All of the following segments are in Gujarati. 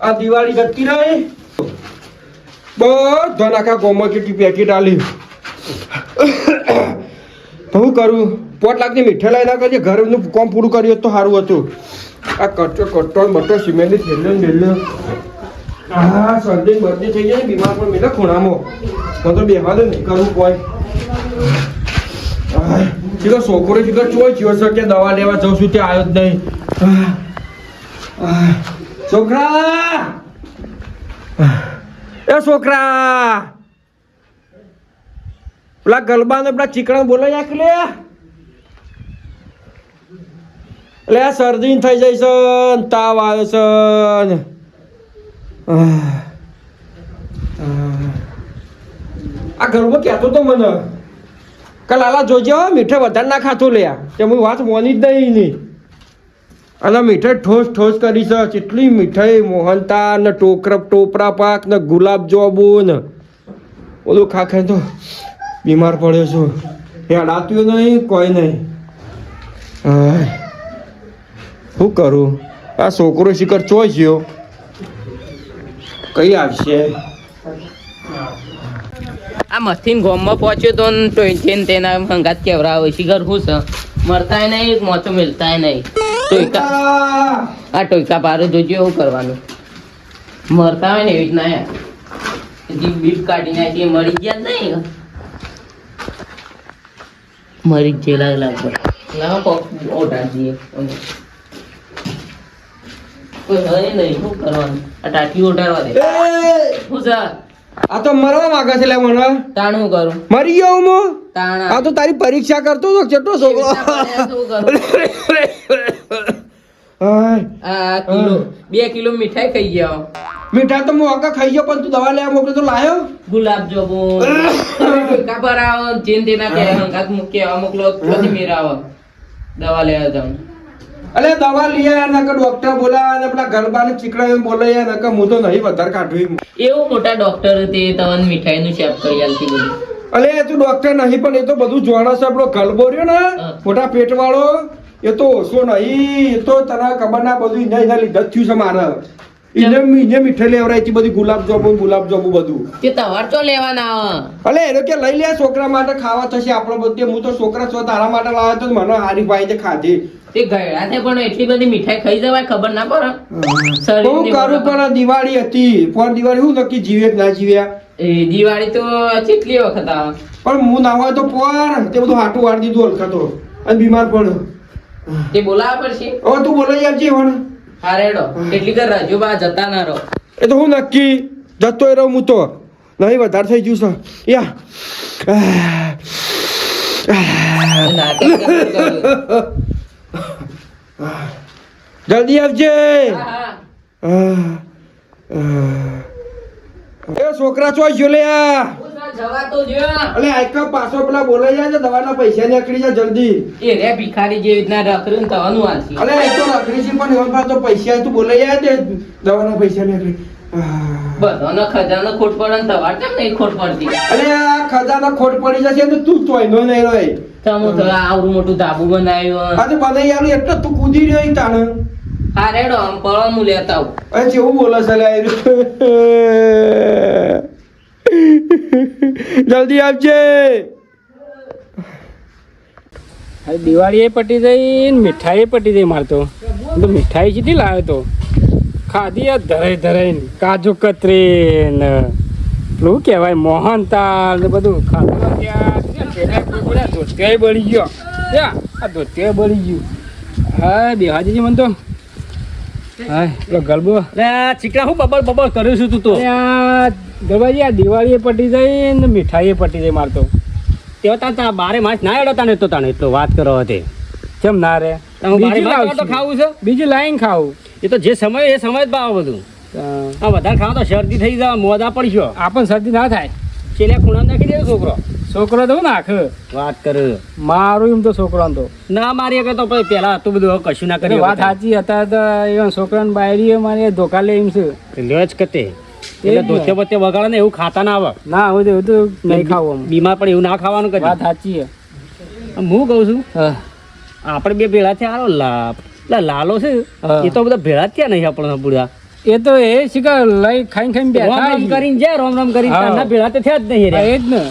આ દિવાળી જતી રહી. બધા આખા ગોમાં કેટલી પેકેટ આલી. હું કરું? પોટ લાખની મીઠાઈ લાવી ના કરજે ઘરનું કોમ પૂરું કર્યું તો સારું હતું. આ કટો કટો મટો સિમેન્ટની થેલ્યો ને મેલ્યો હા શરદી બધી થઈ જાય બીમાર પણ મેલે ખૂણામાં. મને તો બેહવા દે નહીં કરવું કોઈ. શીખર છોકરો શીખર ચોય થયો છે કે દવા લેવા જઉં છું, ત્યાં આવ્યો જ નહીં. છોકરા! એ છોકરા! પેલા ગલબા ને પેલા ચીકણા બોલાઈ નાખ લે. લે આ શરદી થઈ જાય છે તાવ આવે છે. આ ગરબો કહેતો તો મને. કે લાલા જોજે હો મીઠાઈ વધારે ના ખાતું લે તે હું વાત મોની જ નહીં ની અને મીઠાઈ ઠોસ ઠોસ કરી છે. કેટલી મીઠાઈ મોહનતા ને ટોકરા ટોપરા પાક, ને ગુલાબજાંબુ ને ઓલું ખાખે તો બીમાર પડ્યો છું. એ અડાતું નહીં, કોઈ નહીં. શું કરું? આ છોકરો શિખર ચોય ગયો. કઈ આવશે? આ મથીન ગોમમાં પહોંચ્યો તો ને તેના મંગાત હંગાત કેવરાવે શિખર શું છે? મરતાય નહીં, મોતો મિલતાય નહીં. ટોઈકા આ ટોયકા પારો જોજો એવું કરવાનું. મરતા હોય ને એવી રીતના યાર બીપ કાઢી નાખી મરી ગયા નહીં. મરી જ જેલા લાગ લાવો ઓઢા દઈએ કોઈ નહીં શું કરવાનું? આ ટાટી ઓઢાડવા દે. શું છે? આ તો મરવા માંગે છે મને. તાણું કરું. મરી ગયો હું. આ તો તારી પરીક્ષા કરતો તો કેટલો છોકરો. આ કિલો. બે કિલો મીઠાઈ ખાઈ ગયા મીઠા તો હું ખાઈ ગયો પણ તું દવા લેવા મોકલ્યો તો લાયો? ગુલાબ જોબો ખબર આવો જેન તેના કે હંગાત મૂકે મોકલો પછી મેરાવો. દવા લેવા જાઉં. અલે દવા લીયા નકર ડોક્ટર બોલાયા ને પેલા ગરબાને ચીકડા બોલાયા નકર હું તો નહીં વધારે કાઢું એવું મોટા ડોક્ટર તે તમને મીઠાઈ નું શેપ કરી આલતી બધું અલે તું ડોક્ટર નહીં પણ એ તો બધું જોણા છે આપણો ગલબો રહ્યો ને. મોટા પેટ વાળો એ તો ઓછો નહીં એ તો તને ખબર ના બધું એને એના લીધે થયું છે મારે. એને એને મીઠાઈ લેવરાઈ છે બધી ગુલાબ જાંબુ ગુલાબ જાંબુ બધું. તે તવાર તો લેવાના? અલે એને કે લઈ લે છોકરા માટે ખાવા થશે આપણો બધે. હું તો છોકરા છો તારા માટે લાવ્યો તો મને હારી ભાઈ તે ખાધી. તે ગયડા છે પણ એટલી બધી મીઠાઈ ખાઈ જવાય ખબર ના પડે. હું કરું પણ દિવાળી હતી. પણ દિવાળી હું નક્કી જીવે કે ના જીવ્યા એ દિવાળી તો કેટલી વખત આવે? પણ હું ના હોય તો પણ તે બધું હાટું વાળી દીધું હલકાતો અને બીમાર પડ્યો. તે બોલાવા પડશે? ઓ તું બોલાઈ આવજે હવે હા રેડો. એટલી કર રાજુબા જતા ના રહો. એ તો હું નક્કી જતો રહું હું તો. નહીં વધારે થઈ ગયું છે. યા? જલ્દી આવજે. હા, હા. એ છોકરા છો ગયો લે આ. હું તો જવા તો જ્યો. અલે આઈકા પાછો પેલા બોલાઈ જાય દવાના પૈસા નીકળી જાય જલ્દી. એ રે ભિખારી જેવી રીતના રખડ્યું ને તવાનું આલસી. અલે એ તો રખડી છે પણ એવા તો પૈસા તું બોલાઈ જાય તે દવાના પૈસા નીકળી. બધાનો ખજાનો ખોટ પડે ને તમારે કેમ નહીં ખોટ પડતી? અરે આ ખજાના ખોટ પડી જશે તો તું તોય નો નહીં રહે તમે તો આવડું મોટું ધાબુ બનાવ્યું આજે બનાવી આવ્યું એટલે તું કૂદી રહ્યો તાણ. હા રેડો આમ પડો હું લેતા આવું. અરે કેવું બોલે છે લે આ રહ્યું? જલ્દી આવજે. હવે દિવાળી એ પટી જઈ ને મીઠાઈ એ પટી જઈ મારતો તો. મીઠાઈ કેટલી લાવ્યો તો. ખાધી આ ધરાઈ ને કાજુ કતરી ને પેલું કહેવાય મોહનતાલ ને બધું ખાધું ત્યાં. ધોતિયા બળી ગયો. ત્યાં આ ધોતિયા બળી ગયું. હા બેહાજી મને તો ગરબો ચીકણા હું બબલ બબલ કર્યું છું તું તો. આ ગરબાજી આ દિવાળી એ પટી જાય ને પટી જાય મારતો તા. બારે માસ ના એડો તાને તો તાને એટલો વાત કરો હતી. કેમ ના રે? ખાવું છે. બીજું લાઈન ખાવું. એ તો જે સમય એ સમય જ ભાવ બધું. આ વધારે ખાવા તો શરદી થઈ જાય મોદા પડશો આપણને શરદી ના થાય. છેલ્લે ખૂણા નાખી દે છોકરો. છોકરો તો નાખ. વાત કરે. મારું એમ તો છોકરો તો. ના મારી કે તો પેલા હતું બધું કશું ના કર્યું વાત સાચી હતા તો એ છોકરાને બાયરી મારી ધોકા લે એમ છે. લ્યો જ કતે. એટલે ધોતે બોતે વગાડે ને એવું ખાતા ના આવે. ના હવે તો એવું તો નહીં ખાવું બીમાર પણ એવું ના ખાવાનું વાત સાચી છે. હું કહું છું. આપણે બે ભેળા થયા આવો લા લાલો છે. એ તો બધા ભેળા થયા નહીં આપણને બુડા એ તો એ શીખા લઈ ખાઈ ખાઈને બેઠા રોમ રામ કરીને જાય રોમ રામ કરીને ભેળા તો થયા જ નહીં એ જ ને.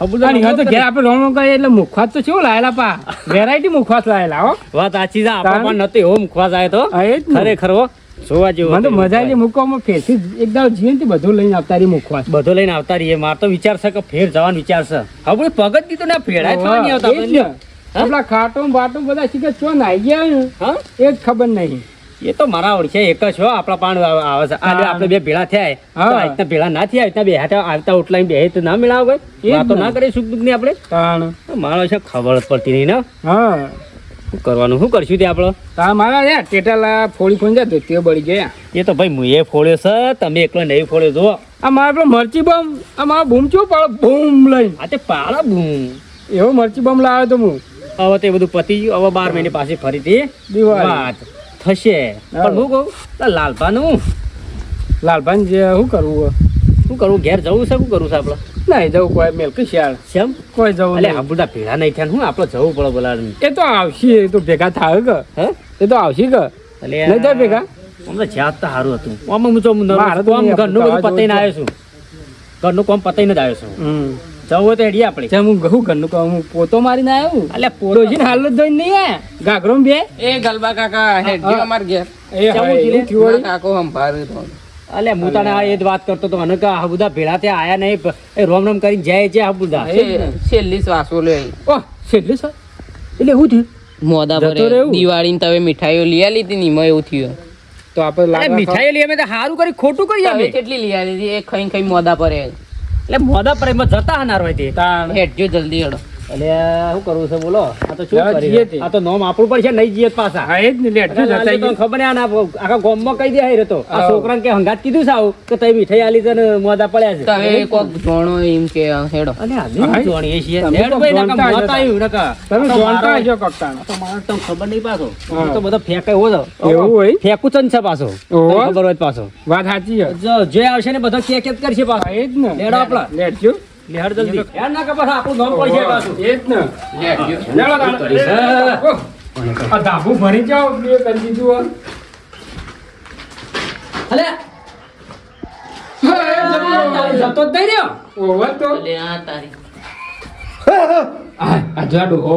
તો ઘેર આપણે કરીએ એટલે મુખવાસ તો શું લાયેલા પા? વેરાયટી મુખવાસ લાયેલા હો. વાત સાચી છે આપણે પણ નતો એવો મુખવાસ આવ્યો તો. હા, ખરેખર હો. જોવા જેવું મને તો મજા આવી મૂકવામાં ફેરથી એકદમ તે બધું લઈને આવતા રહી મુખવાસ. બધું લઈને આવતા રહીએ. માર તો વિચાર છે કે ફેર જવાનો વિચાર છે. હવે પગત દીધું ને ફેરાય થવાની આવતા આપણા ખાટું બાટું બધા શીખે ચો નાઈ ગયા એ જ ખબર નહીં. એ તો મારા ઓળખે એક જ હો આપણા પાણ આવે છે. આજે આપણે બે ભેળા થયા તો હા. આજના ભેળા ના થયા આજના બે હાથે આવતા ઉઠલાઈને બે તો ના મેળાવ એ જ કોઈ ના. કરીએ સુખ દુઃખની આપણે મારો છે ખબર પડતી નહીં ને? હા. કરવાનું? શું કરશું તે આપણો? તાણ મારા યાર ટેટાલા ફોડી ફોડી જાય તે બળી ગયા. એ તો ભાઈ હું એ ફોડ્યો છે તમે એકલો નહીં ફોડ્યો જુઓ. આ મારા પેલો મરચી બમ આ મારો બૂમ ચો પાડો? બૂમ લઈ આ તે પાળા બૂમ. એવો મરચી બમ લાવ્યો તો હું. હવે તે બધું પતી ગયું. હવે બાર મહિને પાછી ફરીથી વાત. થશે. પણ હું. કહું લાલભાનું. લાલભાન જે શું કરવું શું કરવું? ઘેર જવું છે? શું કરવું છે આપણે? નહીં જવું કોઈ મેલકી શિયાળ. કેમ કોઈ જવું એટલે બધા ભેળા નહીં થયા હું? આપણે જવું પડે બોલા એ તો આવશે એ તો ભેગા થાય કે. હે? એ તો આવશે કે. એટલે નહીં જાય ભેગા? અમને જ્યાં તો સારું હતું. આમ હું જો ઘરનું બધું પતાઈને આવ્યો છું. ઘરનું કોમ પતાઈને જ આવ્યો છું. જવું તો એડી આપણે. જેમ હું ઘઉં ઘરનું કહું હું પોતો મારીને આવ્યો એટલે ડોશીને હાલ જ ધોઈને નહીં આયા? ગાગરો બે? એ ગલબા કાકા હેડજો અમાર ઘેર. એ કેવું થયું? એવું થયું વળી. કાકો સંભાળે તો હું તને એ જ વાત કરતો હતો અને કે આ બધા ભેળા ત્યાં આયા નહીં એ રોમ રોમ કરીને જાય છે આ બધા. એ જ ને. છેલ્લી શ્વાસો લે ઓહ છેલ્લે સર એટલે શું થયું? મોદા ભરે. દિવાળી તમે મીઠાઈઓ લઈ લીધી ની એવું થયું. તો આપણે અરે મીઠાઈ લઈ અમે તો સારું કરી ખોટું કરી અમે. કેટલી લઈ લીધી એ ખાઈ ખાઈ મોદા ભરે. એટલે મોદા પ્રેમ એમાં જતા હનાર હોય તે તાણ. હેડજો જલ્દી હેડો એટલે શું કરવું છે બોલો? આ તો શું કરી? આ તો નોમ આપણું પડશે નહીં જઈએ તો પાછા. હા એ જ ને લેટ ખબર આ ના આખા ગામમાં કહી દે હારે તો. આ. છોકરાને કે હંગાત કીધું છે આવું કે તઈ મીઠાઈ આલી તને મોદા પડ્યા છે. તમે કોક જોણો એમ કે હેડો. અને આ. જોણીએ છીએ. તમે ભાઈ નકા મોત આવ્યું નકા. તમે જોણતા હશો આ તો મારો તમને ખબર નહીં પાછો. તો બધો ફેંકાય હો એવું હોય? ફેંકું જ છે પાછો. ખબર હોય પાછો. વાત સાચી છે. જો જે આવશે ને બધો કેક જ કરશે પાછો. એ જ ને. લેડો આપણા. લેટ જો લેહડ જલ્દી. યાર ના કે પાછો આપણું નામ પડશે પાછું. એ જ ને. છે. આ ધાબુ ભરી જાવ બે કરી દીધું હો. અલે જતો. જતો જ નહીં રહ્યો. ઓહો તો. લે આ તારી. આ આ જો આ ડોહો.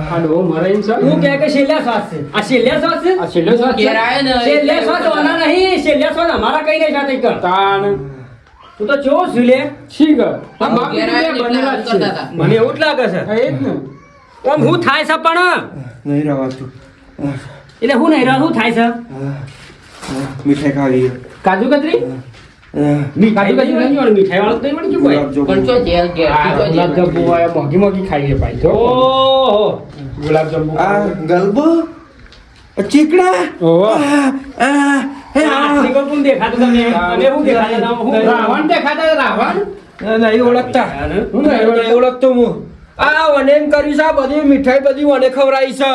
આ ડોહો મરે એમ હું કહે કે છેલ્લા શ્વાસ છે. આ છેલ્લા શ્વાસ છે? આ છેલ્લો શ્વાસ છે? ને છેલ્લા શ્વાસ ઓના નહીં છેલ્લા શ્વાસ અમારા કઈ નહીં સાથે કર. તાણ. તું તો ચેવો છું લે છી ગયો? આ બાપ બનેલા છે. મને એવું જ લાગે છે. એ જ ને. ઓમ હું થાય છે પણ? નહીં રવાતું. એટલે હું નહીં રહું શું થાય છે? મીઠાઈ ખાવી કાજુ કતરી? મીઠાઈ નહીં વળી જોડે, મીઠાઈ વાળું તો નહીં? પણ મોંઘી ખાઈ લે ભાઈ જો. ઓહો. ગુલાબજાંબુ આ ગલબો? ચીકડા ઓહો. આ, કોણ દેખાતું તમને. તમે શું દેખાતા હું રાવણ દેખાતા રાવણ? નહીં ઓળખતા. હું નહીં ઓળખતો હું. આ વને એમ કર્યું છે આ બધી મીઠાઈ બધી વને ખવડાવી છે.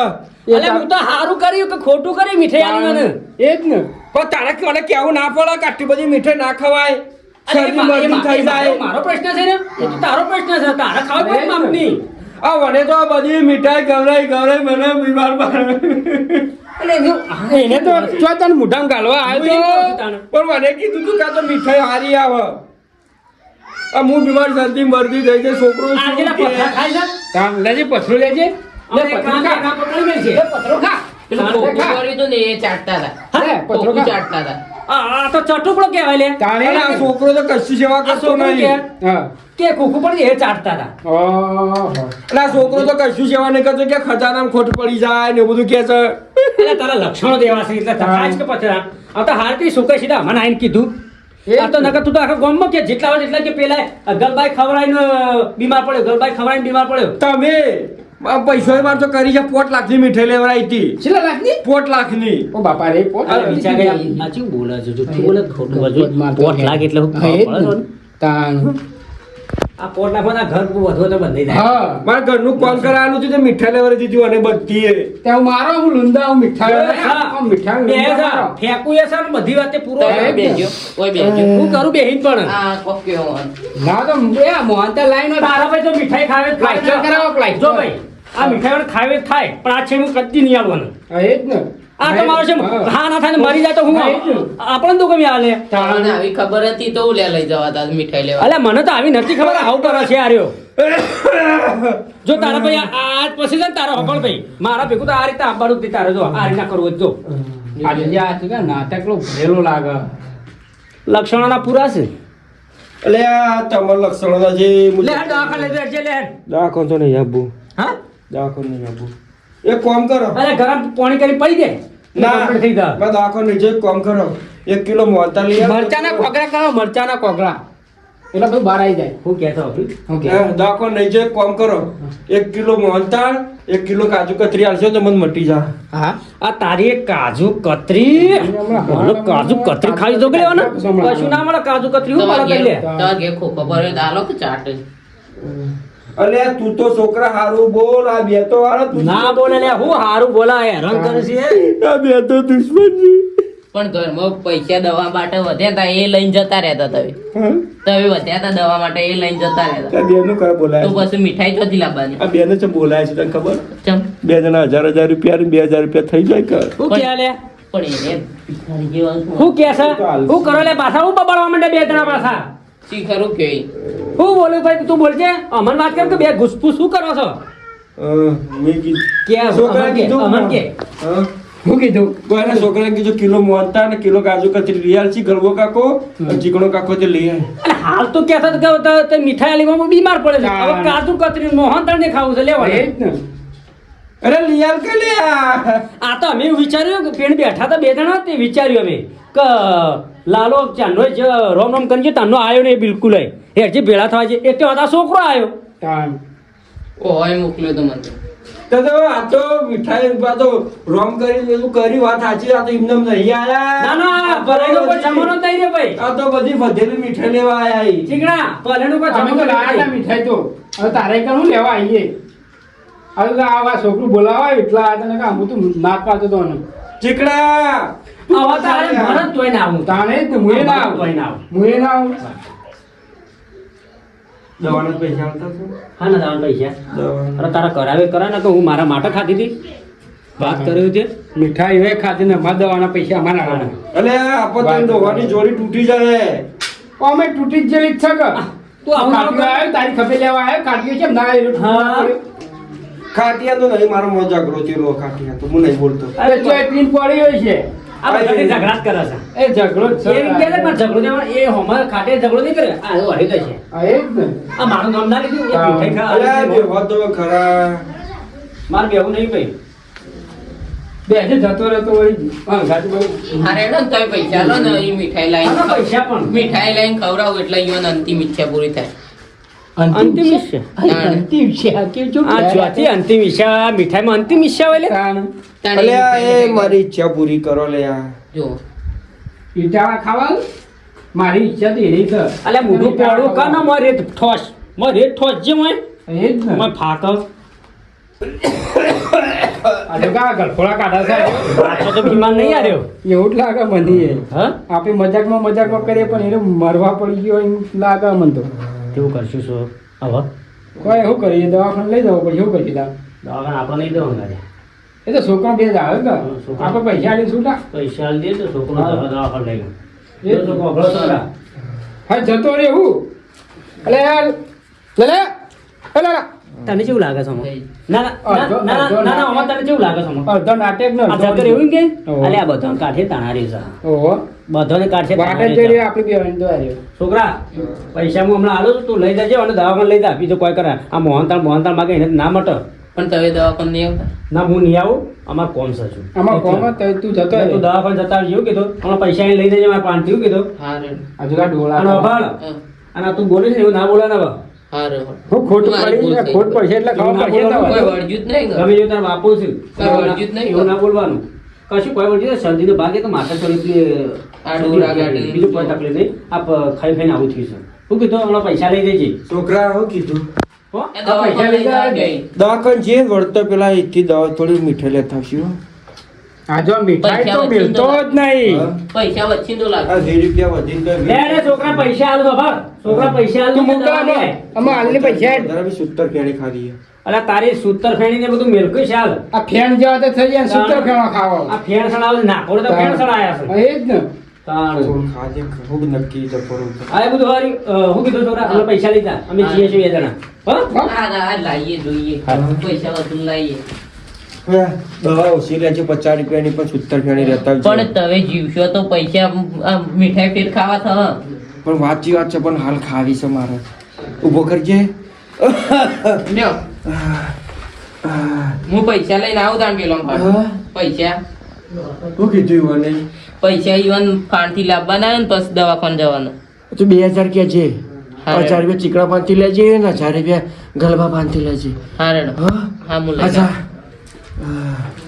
અલે હું તો સારું કર્યું કે ખોટું કર્યું મીઠાઈ મને? એ જ ને. પણ તારે મને કેવું ના પડે આટલી બધી મીઠાઈ ના ખવાય. મારો પ્રશ્ન છે ને? એ તો તારો પ્રશ્ન છે. તારે ખાવા પડે માપની આ વને તો બધી મીઠાઈ ગવરાઈ ગવરાય મને બીમાર પડે. એટલે એનું- તો જો તને મોઢામાં ગાલવા આવ્યો. પણ મને કીધું તું કે તો મીઠાઈ હારી આવે. આ હું બીમાર શરદી મરદી થઈ જાય છોકરો લેજે પથરું લેજે. પથરું ખા. પથરું ખા. આ તો ચટુકડો કહેવાય લે. તાણે છોકરો તો કશી સેવા કરતો નહીં. હા. કે કુકુ પણ એ ચાટતા હતા. એટલે છોકરો તો કશું સેવા નહીં કરતો કે ખજાના ખોટ પડી જાય ને એવું બધું કે છે. એટલે તારા લક્ષણો દેવા છે એટલે જ કે પથરા આ તો હાલતી સુકે સીધા મને આઈને કીધું. આ તો નકર તું તો આખા ગામમાં કે જેટલા હોય એટલા કે પેલા ગલબાઈ ખવડાવીને બીમાર પડ્યો ગલબાઈ ખવડાવીને બીમાર પડ્યો. તમે આ પૈસો માર તો કરી છે પોટ લાખની મીઠાઈ લેવડાવી હતી. છેલ્લા લાખની? પોટ લાખની. ઓ બાપા રે પોટ આ વિચાર કે આ બોલે છે જુઠ્ઠું બોલે ખોટું બોલે? પોટ લાખ એટલે? તાણ. આ પોટ નાખવાના ઘર વધુ તો બંધાઈ જાય. હા. મારા ઘરનું કોમ કરાવવાનું હતું તે મીઠાઈ લેવા દીધી અને બધી ત્યાં મારો હું લુંદા હું મીઠાઈ મીઠાઈ બે લુંદા હજાર. મારો. ફેંકું એ છે બધી વાતે પૂરો તમે એ જ ને. બેસજો ઓય બેસજો હું કરું બેહીન પણ? આ કોક ના તો લાઈન તારા ભાઈ તો મીઠાઈ ખાવે ખાય પ્લાસ્ટર કરાવો, પ્લાસ્ટર. જો ભાઈ આ મીઠાઈ ખાવે થાય. પણ આ છે હું કદી નહીં આવવાનું એ જ ને. આ તો મારો છે હા. ના થાય મરી જાય તો હું આપણે આપણને તો ગમે હાલે. તાણે. આવી ખબર હતી તો હું લે લઈ જવા તા મીઠાઈ લેવા. અલ્યા મને તો આવી નથી ખબર આવું કરે છે આર્યો જો તારા ભાઈ આ આજ પછી છે ને તારો હકળ ભાઈ. મારા ભેગું તો આ રીતે આપવાનું જ તારે જો આ રીતે કરવું જો આજે જે. આ છે કે નાટક લો ભરેલો લાગે. લક્ષણોના પૂરા છે. એટલે આ તમાર લક્ષણોના જે લે દવાખાને લે. હેડ. દાખો તો નહીં આબુ હા? દાખો નહીં આપવું એક કામ કરો. અરે ગરમ પાણી કરી પડી દે ના થઈ જા બસ આખો નહીં એક કામ કરો. એક કિલો મોલતા લઈ આવો. મરચાના કોગરા કરો મરચાના કોગરા એટલે બધું બહાર આવી જાય. હું કહેતો હું કે દાખો નહીં જો એક કામ કરો. એક કિલો મોહનતાળ એક કિલો કાજુ કતરી આલશો તો મને મટી જા હા? આ તારી એક કાજુ કતરી. ઓલો કાજુ કતરી ખાઈ દો ગયો ને કશું ના મળે કાજુ કતરી હું મારા કરી લે. તો ઘેર ખોખો ભર્યો દાલો કે ચાટ અલે તું તો છોકરા હારું બોલ આ બે તો વાળા તું ના બોલે લે હું હારું બોલાય હેરાન કરે છે આ બે તો દુશ્મન છે. પણ ઘરમાં પૈસા દવા માટે વધ્યા તા એ લઈને જતા રહેતા તમે? તમે વધ્યા તા દવા માટે એ લઈને જતા રહેતા. બે નું કઈ બોલાય તો પછી મીઠાઈ ચોથી લાવવાની. આ બેને ચમ બોલાય છે તને ખબર? ચમ? બે જણા હજાર હજાર રૂપિયા બે હજાર રૂપિયા થઈ જાય કર હું કે લે? પણ એને શું? હું કે છે? હું કરો લે પાછા હું બબડવા માંડે બે જણા પાછા? શી ખરું કે? હું બોલું ભાઈ તું બોલજે અમન વાત કર કે બે ઘૂસપૂસ શું કરો છો? હા, કીધું કે છોકરાએ કીધું અમન કે. હું કીધું? કોઈના છોકરાએ કીધું કિલો મોહનતાળ ને કિલો કાજુ કચરી લઈ આલશી ગળવો કાકો ચીકણો કાકો તે લઈ હાલ તો કહેતા હતા કે મીઠાઈ આલીમાં બીમાર પડે છે. હવે કાજુ કતરી મોહનતા ને ખાવું છે એ લેવા જ ને. અરે લિયાલ કે લે આ. આ તો અમે વિચાર્યું કે પેણ બેઠા હતા બે જણા તે વિચાર્યું અમે કે લાલો ચાંદો જ રોમ રોમ કરી તાનો આવ્યો ને બિલકુલ એ ભેળા થવા છે. એટલે તો છોકરો આવ્યો તાન. ઓય મોકલ્યો તો મને. તો. તો તો આ તો મીઠાઈ આ તો રોમ કરી બધું કરી વાત સાચી આ તો એમને નહીં આયા. ના ના ભલાઈનો કોઈ જમાનો નહીં રે ભાઈ. આ તો બધી વધેલી મીઠાઈ લેવા આયા ઈ. ચીકણા ભલાઈનો કોઈ જમાનો લાયા મીઠાઈ તો. હવે તારે હું લેવા આવીએ હવે આ છોકરું બોલાવા એટલા આ તને કામ હું તો ના જ તો ચીકણા આવા તારે મને તોય ના આવું. તાણે જ મુએ ના આવું. તોય ના આવું. મુએ ના આવું. દવાના પૈસા આવતા હા ના દાન પૈસા. અરે તારા કરાવે કરા ને તો હું મારા માટે ખાધી હતી? વાત કર્યો છે? મીઠાઈ હોય ખાધી ને અમારા દવાના પૈસા અમારા. અલે આપો તને દવાની જોડી તૂટી જાય. અમે તૂટી જ જેવી જ છે કે. તું કર. આવ્યો તારી ખભે લેવા આવ્યો કાઢીએ છે ના આવ્યો હા. ખાટિયા તો નહીં મારો મોજ જાગરો રો ખાટિયા તો. હું નહીં બોલતો. અરે ચોય પીન પડી હોય છે. આ ઝઘડા જ કરે છે. એ ઝઘડો એ ઝઘડો નહીં, એ હોમર ખાટે ઝઘડો નહીં કરે. આ એ વળી જાય છે. એ જ ને. આ મારું નામ ના લીધું એ મીઠાઈ ખા અલે બે હોત તો ખરા. મારે બેવું નહીં ભાઈ. બે હજુ જતો રહેતો હોય હા ગાડી બહુ હારે ને તમે પૈસા લો ને એ મીઠાઈ લાવીને પૈસા પણ. મીઠાઈ લાવીને ખવડાવું એટલે ઈવન અંતિમ ઈચ્છા પૂરી થાય. અંતિમ ઈચ્છા અંતિમ છે આ કેવું છું? આ ચોથી અંતિમ ઈચ્છા મીઠાઈમાં અંતિમ ઈચ્છા હોય લે. અલે એ મારી ઈચ્છા પૂરી કરો લે આ. જો. ઈટાવા ખાવાનું? મારી ઈચ્છા તો એની છે અલે મોઢું પોળું કર ને મોય ઠોસ. મોય ઠોસ જે મોય એ જ ને. મોય ફાક આ કા ગળફોડા કાઢા છે? પાછો તો બીમાર નહીં આવ્યો એવું જ લાગે મને. એ. આપણે મજાકમાં મજાકમાં કરીએ પણ એને મરવા પડી ગયો એમ લાગે મને તો. કેવું કરશું શું? હવે કોઈ શું કરીએ? દવાખાને લઈ જવું પડે શું કરીએ? દવાખાને આપણે લઈ દેવાનું ગાડી એ તો છોકરા બે જ આવે ને. આપણે પૈસા આલી છૂટા પૈસા આલી દે તો છોકરો દવાખાને લઈ એ ગયો હા જતો રે હું. એટલે લે લે. તને કેવું લાગે છે ના ના ના ના ના ના તને કેવું લાગે છે અડધો નાટક નો અડધો કરે એવું કે? અલે આ બધો કાઠે તાણા છે. ઓહો. બધાને કાંઠે વાટે જઈ આપણે બે વાંધો આવ્યો છોકરા પૈસા હું હમણાં આલું છું, તું લઈ જજે અને દવાખાને લઈ જા. બીજું કોઈ કરે આ મોહનતાળ મોહનતાળ માગે એને ના મટે. પણ તમે દવાખાને નહીં આવતા? ના હું નહીં આવું. અમાર કોમ છે છું આમાં કોમાં તો તું જતો તું દવા દવાખાને જતા આવજે, એવું કીધું. હમણાં પૈસા લઈ જજે મારે પાંચ થયું કીધું. હારે. હજુ કા ડોળા અને અભાળ. અને તું બોલીશ છે ને એવું ના બોલે ને હવે. હું ખોટ પડી ખોટ પડશે એટલે ખાવા પડશે એવું ના તમારે. કોઈ વળગ્યું જ નહીં ને. ગમે એવું તારે બાપુ છે કોઈ વળગ્યું જ નહીં. એવું ના બોલવાનું કશું કોઈ વળગ્યું નહીં. શરદીનો ભાગ એ તો માથા ચોરી આડું બીજું કોઈ તકલીફ નહીં આ ખાઈ ખાઈને આવું થયું છે શું કીધું હમણાં પૈસા લઈ જજે છોકરા કીધું હો? એ દવાખાને પૈસા લઈ જાય. ગઈ. દવાખાને જે વળતો પેલા એકથી દવા થોડી મીઠાઈ લેતા આવશું મીઠાઈ પૈસા તો મિલતો જ નહીં. પૈસા વચ્ચે તો લાગે. આ વીસ રૂપિયા વધીને તો લે રે છોકરા પૈસા આલ દો ભાગ છોકરા પૈસા આલ દો મોકલા દવા લે. અમે પૈસા વધારે બી સત્તર પેણી ખાધી અલા તારી સૂતર ફેણી ને બધું મેલકું છે હાલ. આ ફેણ જેવા તો થઈ જાય સૂતર ફેણો ખાવો. આ ફેણ સડાવ નાખો તો ફેણ સડાયા છે. એ જ ને. તાણ. ખાજે ખૂબ નક્કી તો. કરું આ બધું હારી હું કીધું છોકરા અમે પૈસા લીધા. અમે જઈએ છીએ બે જણા. હા? આ લાઈએ જોઈએ. પૈસા વધુ લાવીએ હવે દવા ઓછી લે છે પચાસ રૂપિયાની પણ સત્તર પેણી રહેતા પણ છે. તમે જીવશો તો પૈસા મીઠાઈ ફેર ખાવા થવા પણ વાત છે પણ હાલ ખાવી છે મારે. ઊભો કરજે. હું પૈસા લઈને આવું તાણ પેલો પૈસા. શું કીધું મને? પૈસા ઈવન ફાંડથી લાવવાના ને પછી દવાખાને જવાનો. તો બે હજાર કે છે. હજાર રૂપિયા ચીકડા પાંચથી લેજે ને હજાર રૂપિયા ગલબા પાંચથી લેજે. હા રેડો હા. હા હું લઈ અચ્છા આવું. હા.